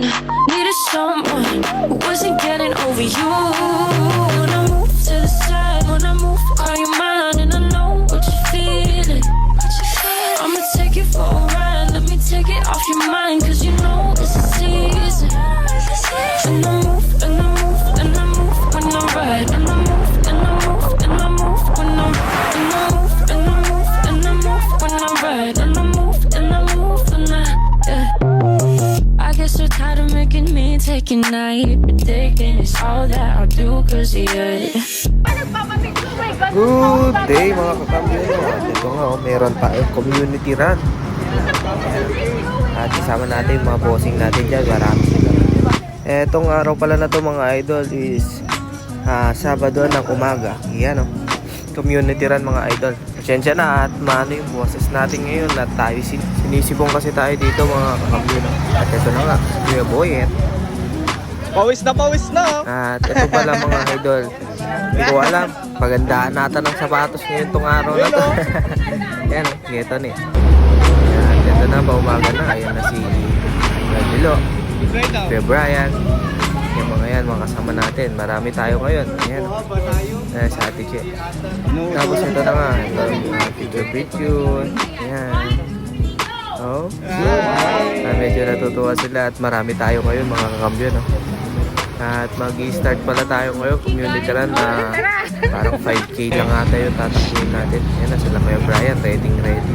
mine. Needed someone who wasn't getting over you. When I move to the side, when I move, call you mine, and I know what you're feeling. What you feeling? I'ma take it for a ride. Let me take it off your mind, cause you know me take a night. Predicting it's all that I'll do, cause yeah. Good day mga kakamyo. Ito nga, oh, meron tayong community run. At kasama natin yung mga bossing natin dyan. Marami sila. Etong araw pala na to mga idol is ah, Sabado ng umaga. Yan o. Community run mga idol. Pasensya na at maano yung boses natin ngayon at tayo sin sinisibong kasi tayo dito mga kakamyo. no? At ito na nga, Kuya Boyet. Pawis na pawis na. oh. At ito pala mga idol. Hindi ko alam. Pagandaan natin ng sapatos ngayon tong araw na to. Yan, ito ni. Yan, ito na ba umaga na. Ayan na si Ramilo, Kuya Brian. Yung mga yan, mga kasama natin. Marami tayo ngayon. Ayan. Ayan, sa Ate Che. Tapos ito na nga. Ito, uh, picture picture. Ayan. Oh. Ah, medyo natutuwa sila at marami tayo ngayon mga kakambyo, no? At mag-start pala tayo ngayon, community run na parang 5k lang ata yung tatakbuhin natin. Ayan na sila Kuya Brian, ready ready.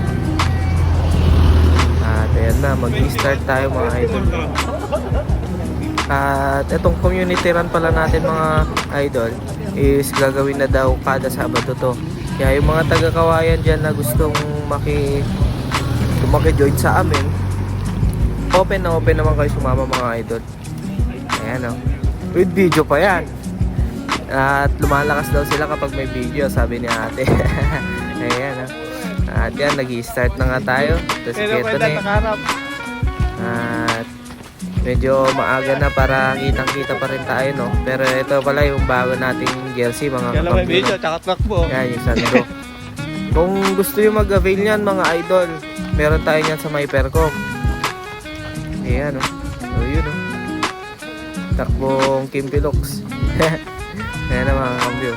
At ayan na, mag-start tayo mga idol. At itong community run pala natin mga idol is gagawin na daw kada Sabado to. Kaya yung mga taga-kawayan dyan na gustong maki maki-join sa amin, open na open naman kayo sumama mga idol. Ayan o. With video pa yan. At lumalakas daw sila kapag may video, sabi ni ate. Ayan o. At yan, nag-start na nga tayo. Tapos ito na eh. At medyo maaga na para kitang-kita pa rin tayo, no? Pero ito pala yung bago nating jersey, mga Kaya may kapatid. video, tsaka takbo. Yan, yung sando. Kung gusto nyo mag-avail niyan, mga idol, meron tayo niyan sa may Percom. Ayan, oh. Takbong Kimpilux. Ayan na, mga kambyo.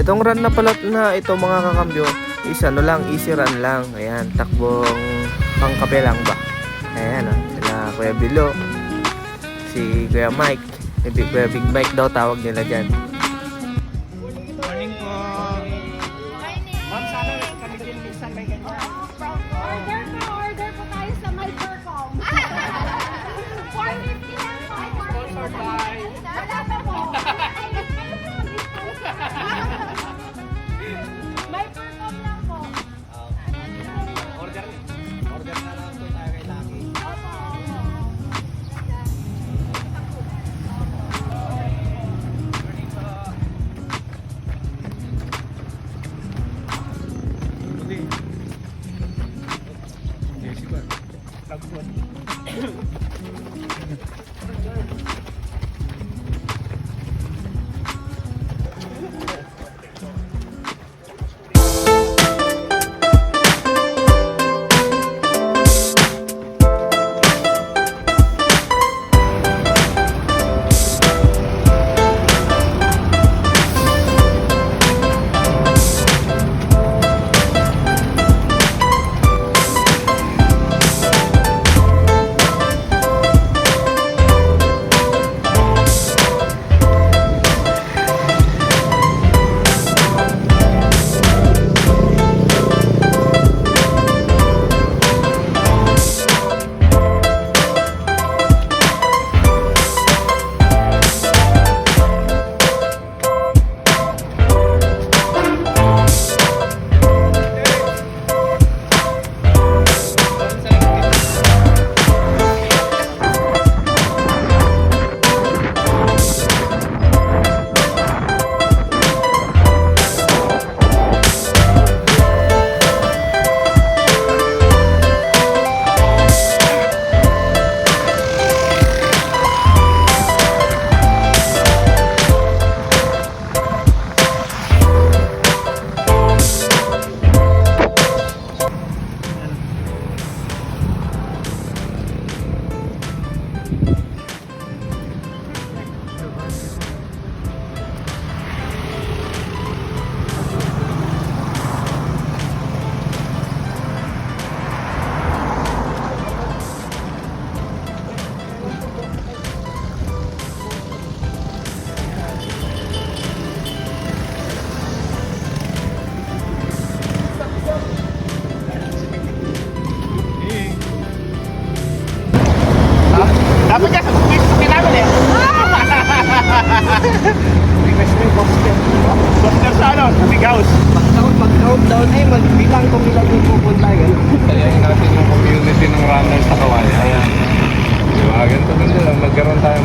Itong run na pala na ito mga kakambyo is ano lang, easy run lang. Ayan, takbong pangkape lang ba? Ayan, oh, sila Kuya Bilo, si Kuya Mike, Kuya Big Mike daw tawag nila dyan.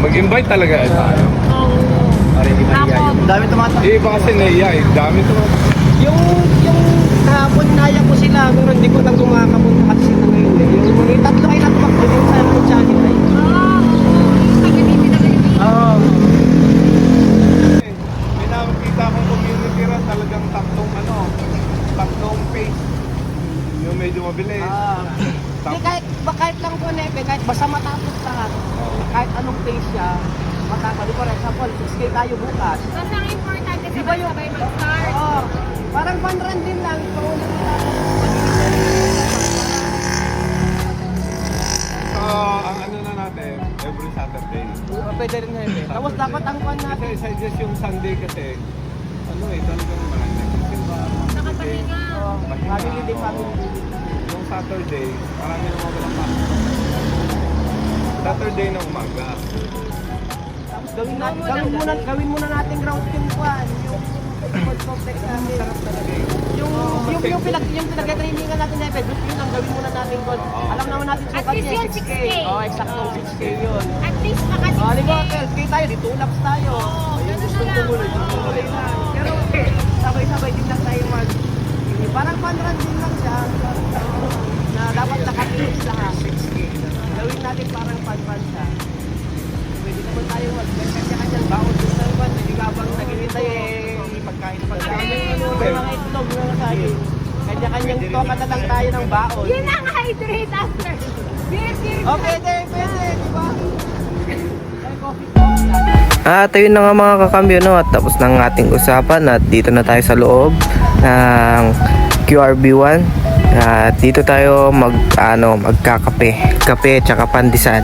Mag-invite talaga eh tayo. Para hindi mahiya Ako. yun. Dami tumatak. Eh, iba kasi naiya eh. Dami to. Yung, yung kahapon naya ko sila, pero hindi ko lang kumakapunta kasi sila ngayon eh. Yung mga tatlo kayo na tumakbo yung sa akin sa akin ay. Ah, Pag-ibig na kayo. Oo. May nakakita akong community rin talagang tatlong ano, tatlong face. Yung medyo mabilis. Ah. Hindi kahit, ba- kahit lang po nepe, kahit basta matapos lahat, kahit anong pace siya, matapos. For example, 6K tayo bukas. Basta ang importante Di ba yung- sabay-sabay mag-start. Oo. Parang fun run din lang. Pauna na lang. So, ang ano na natin, every Saturday. Oo, Pwede rin nepe. Tapos dapat ang fun Kasi natin. sa just yung Sunday kasi, ano eh, talagang marami nagsisimba. Nakapahinga. Oo, Family din, family din. Yung Saturday, marami na mga walang pasok. Saturday na umaga. Tapos gawin, natin, gawin, muna, gawin muna natin ground yung kwan, yung football complex natin. Yung, yung, yung, pinag, yung pinag-trainingan natin na event, yun ang gawin muna natin goal. Alam naman natin At sukat least niya, yun, 6K. 6K. Oo, eksaktong 6K yun. At least maka Oh, di ba, 12K tayo, di 2 laps tayo. Oo, Yung ganun gusto na lang. Pero sabay-sabay din lang tayo mag... Parang fun run din lang siya. Na dapat nakatilis lahat. 6K. Gawin natin parang fun-fun siya. Pwede naman tayo mag-kanya-kanyang baon din ng fun. Hindi habang naghihintay eh, pagkain pa tayo. May mga itlog na tayo. Kanya-kanyang toka na lang tayo ng baon. Yun ang hydrate after. Beer, beer. Oh, pwede, pwede, di ba? At ayun na nga mga kakambyo no at tapos na ang ating usapan at dito na tayo sa loob ng QRB1 at dito tayo mag ano magkakape. Kape tsaka pandisan